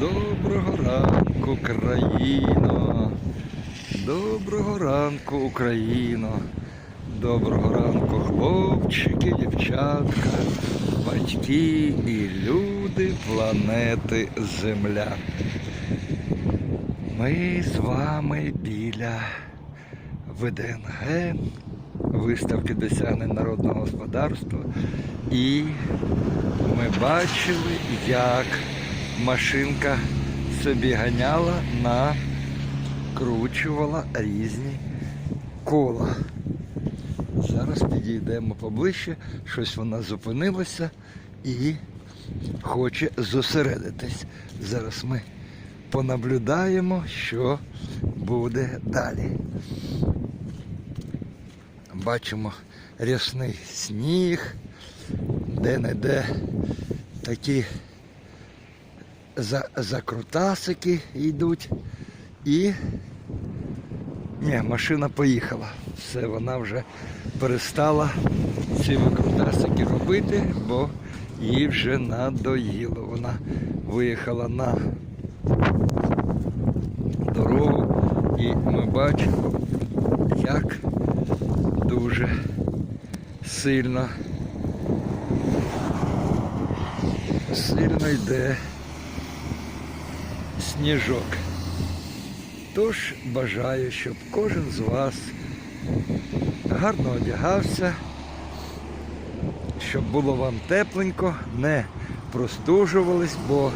Доброго ранку, країно. Доброго ранку, Україно. Доброго ранку, хлопчики, дівчатка, батьки і люди планети Земля. Ми з вами біля ВДНГ, виставки досягнень народного господарства. І ми бачили, як машинка собі ганяла, накручувала різні кола. Зараз підійдемо поближче, щось вона зупинилася і хоче зосередитись. Зараз ми понаблюдаємо, що буде далі. Бачимо рясний сніг, де-не-де такі за, закрутасики йдуть. І ні, машина поїхала. Все, вона вже перестала ці викрутасики робити, бо їй вже надоїло. Вона виїхала на дорогу і ми бачимо, як дуже сильно сильно йде сніжок. Тож бажаю, щоб кожен з вас гарно одягався, щоб було вам тепленько, не простужувались, бо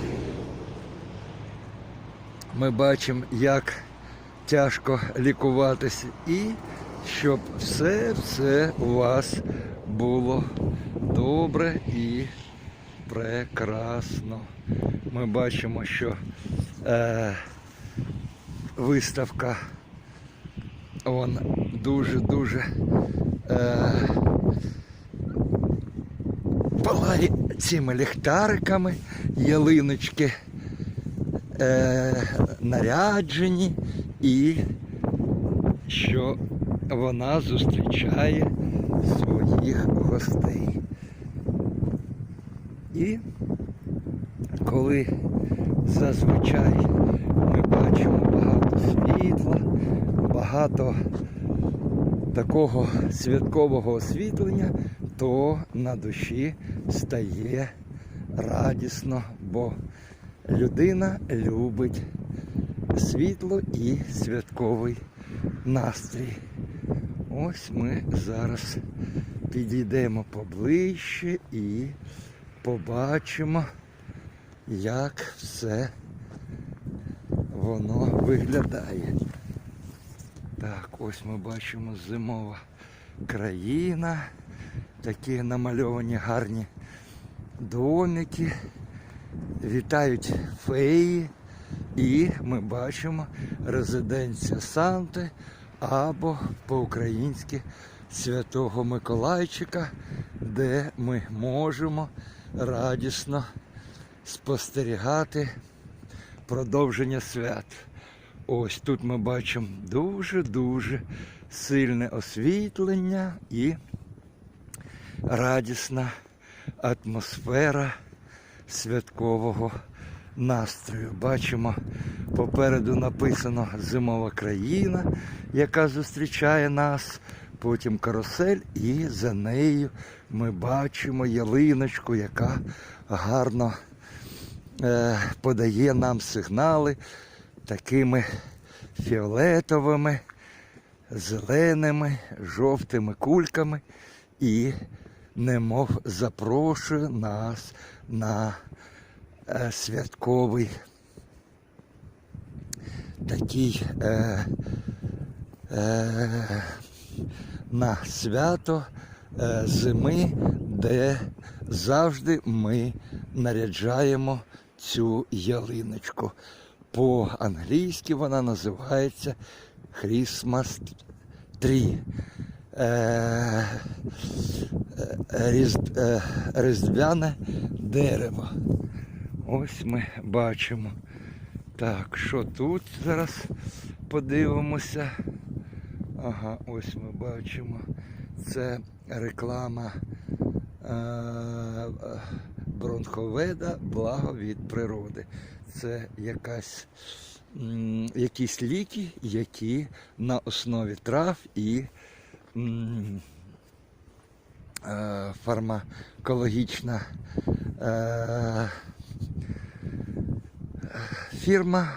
ми бачимо, як тяжко лікуватися, і щоб все-все у вас було добре і прекрасно. Ми бачимо, що е, виставка он дуже-дуже е, палає цими ліхтариками, ялиночки е, наряджені і що вона зустрічає своїх гостей. І коли зазвичай ми бачимо багато світла, багато такого святкового освітлення, то на душі стає радісно, бо людина любить світло і святковий настрій. Ось ми зараз підійдемо поближче і побачимо, як все воно виглядає. Так, ось ми бачимо зимова країна, такі намальовані гарні домики, вітають феї, і ми бачимо резиденція Санти або по-українськи Святого Миколайчика, де ми можемо радісно спостерігати продовження свят. Ось тут ми бачимо дуже-дуже сильне освітлення і радісна атмосфера святкового настрою. Бачимо, попереду написано Зимова країна, яка зустрічає нас. Потім карусель, і за нею ми бачимо ялиночку, яка гарно е, подає нам сигнали такими фіолетовими, зеленими, жовтими кульками. І немов запрошує нас на е, святковий такий е, е, на свято е, зими, де завжди ми наряджаємо цю ялиночку. По-англійськи вона називається Christmas Tree. Е, е, різд- Різдвяне дерево. Ось ми бачимо. Так, що тут зараз подивимося. Ага, ось ми бачимо. Це реклама е, бронховеда благо від природи. Це якась, якісь ліки, які на основі трав і е, фармакологічна е, фірма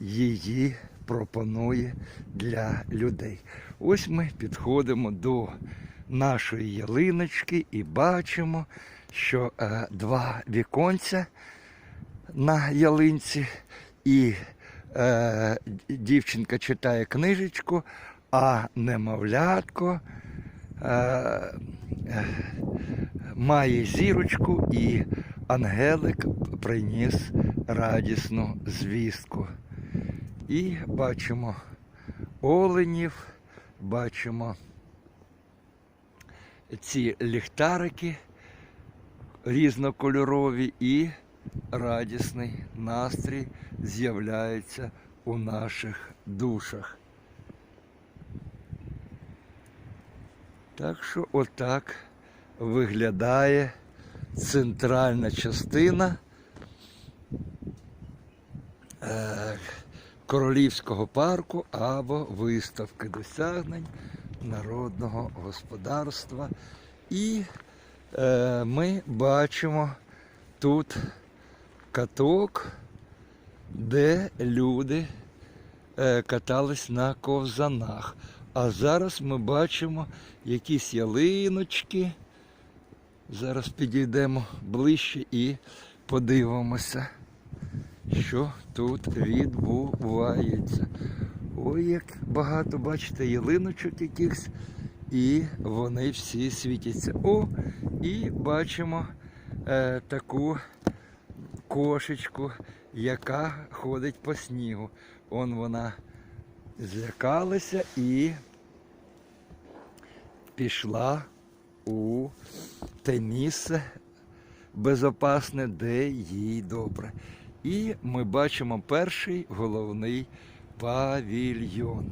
її пропонує для людей. Ось ми підходимо до нашої ялиночки і бачимо, що е, два віконця на ялинці, і е, дівчинка читає книжечку, а немовлятко е, е, має зірочку, і ангелик приніс радісну звістку. І бачимо оленів, бачимо ці ліхтарики різнокольорові і радісний настрій з'являється у наших душах. Так що отак виглядає центральна частина е, Королівського парку або виставки досягнень народного господарства. І е, ми бачимо тут каток, де люди е, катались на ковзанах. А зараз ми бачимо якісь ялиночки. Зараз підійдемо ближче і подивимося, що тут відбувається. Ой, як багато, бачите, ялиночок якихось, і вони всі світяться. О, і бачимо е, таку кошечку, яка ходить по снігу. Он вона злякалася і пішла у те місце безопасне, де їй добре. І ми бачимо перший головний павільйон.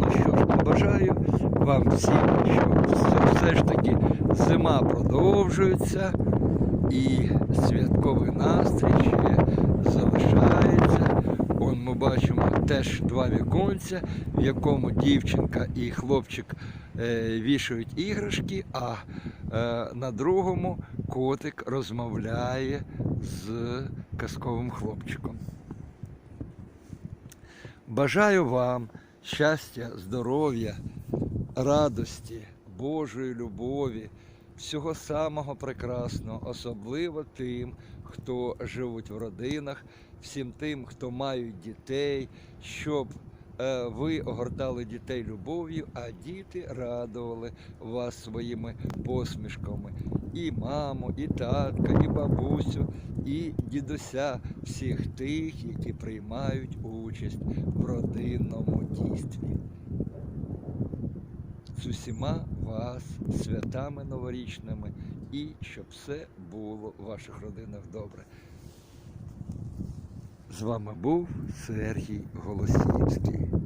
Ну що ж, бажаю вам всім, щоб все, ж таки зима продовжується і святковий настрій ще залишається. Он ми бачимо теж два віконця, в якому дівчинка і хлопчик е, вішають іграшки, а е, на другому котик розмовляє з казковим хлопчиком. Бажаю вам щастя, здоров'я, радості, Божої любові, всього самого прекрасного, особливо тим, хто живуть в родинах, всім тим, хто мають дітей, щоб е, ви огортали дітей любов'ю, а діти радували вас своїми посмішками. І маму, і татка, і бабусю, і дідуся, всіх тих, які приймають участь в родинному дійстві. З усіма вас святами новорічними і щоб все було в ваших родинах добре. З вами був Сергій Голосіївський.